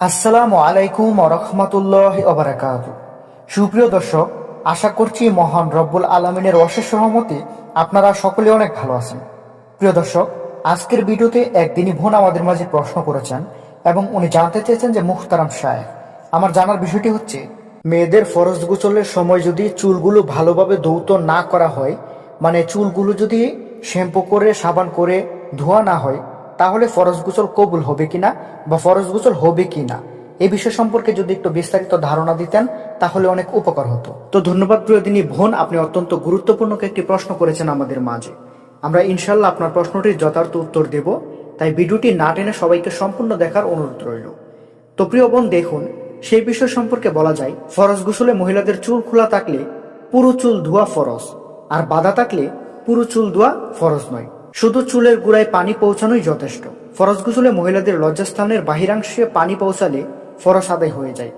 আসসালামু আলাইকুম রহমতুল্লাহ ওবরাকাত সুপ্রিয় দর্শক, আশা করছি মহান রব্বুল আলমিনের অশেষ সহমতে আপনারা সকলে অনেক ভালো আছেন। প্রিয় দর্শক, আজকের ভিডিওতে একদিনই বোন আমাদের মাঝে প্রশ্ন করেছেন এবং উনি জানতে চেয়েছেন যে মুখতারাম সাহেব। আমার জানার বিষয়টি হচ্ছে, মেয়েদের ফরজ গোসলের সময় যদি চুলগুলো ভালোভাবে ধৌত না করা হয় মানে চুলগুলো যদি শ্যাম্পু করে, সাবান করে ধোয়া না হয় তাহলে ফরজ গোসল কবুল হবে কিনা বা ফরজ গোসল হবে কিনা? এই বিষয় সম্পর্কে যদি একটু বিস্তারিত ধারণা দিতেন, তাহলে অনেক উপকার হতো। তো ধন্যবাদ প্রিয় দিনী বোন, আপনি অত্যন্ত গুরুত্বপূর্ণ একটি প্রশ্ন করেছেন আমাদের মাঝে। আমরা ইনশাল্লাহ আপনার প্রশ্নটির যথার্থ উত্তর দেব। তাই ভিডিওটি না টেনে সবাইকে সম্পূর্ণ দেখার অনুরোধ রইল। তো প্রিয় বোন, দেখুন, সেই বিষয় সম্পর্কে বলা যায়, ফরজ গোসলে মহিলাদের চুল খোলা থাকলে পুরো চুল ধোয়া ফরজ, আর বাধা থাকলে পুরো চুল ধোয়া ফরজ নয়। শুধু চুলের গোড়ায় পানি পৌঁছানোই যথেষ্ট। ফরজ গোসলে মহিলাদের লজ্জাস্থানের বাহিরাংশে পানি পৌঁছালে ফরজ আদায় হয়ে যায়।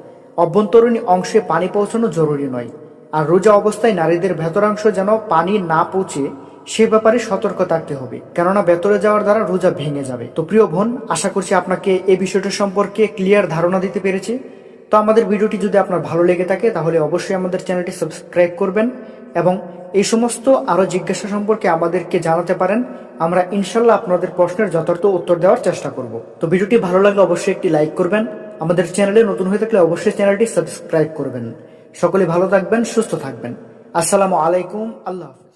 অভ্যন্তরীণ অংশে পানি পৌঁছানো জরুরি নয়। আর রোজা অবস্থায় নারীদের ভেতরাংশ যেন পানি না পৌঁছে, সে ব্যাপারে সতর্ক থাকতে হবে। কেননা ভেতরে যাওয়ার দ্বারা রোজা ভেঙে যাবে। তো প্রিয় বোন, আশা করছি আপনাকে এই বিষয়টা সম্পর্কে ক্লিয়ার ধারণা দিতে পেরেছি। তো আমাদের ভিডিওটি যদি আপনার ভালো লেগে থাকে, তাহলে অবশ্যই আমাদের চ্যানেলটি সাবস্ক্রাইব করবেন এবং এই সমস্ত আরও জিজ্ঞাসা সম্পর্কে আমাদেরকে জানাতে পারেন। আমরা ইনশাল্লাহ আপনাদের প্রশ্নের যথার্থ উত্তর দেওয়ার চেষ্টা করব। তো ভিডিওটি ভালো লাগলে অবশ্যই একটি লাইক করবেন। আমাদের চ্যানেলে নতুন হয়ে থাকলে অবশ্যই চ্যানেলটি সাবস্ক্রাইব করবেন। সকলে ভালো থাকবেন, সুস্থ থাকবেন। আসসালামু আলাইকুম, আল্লাহ।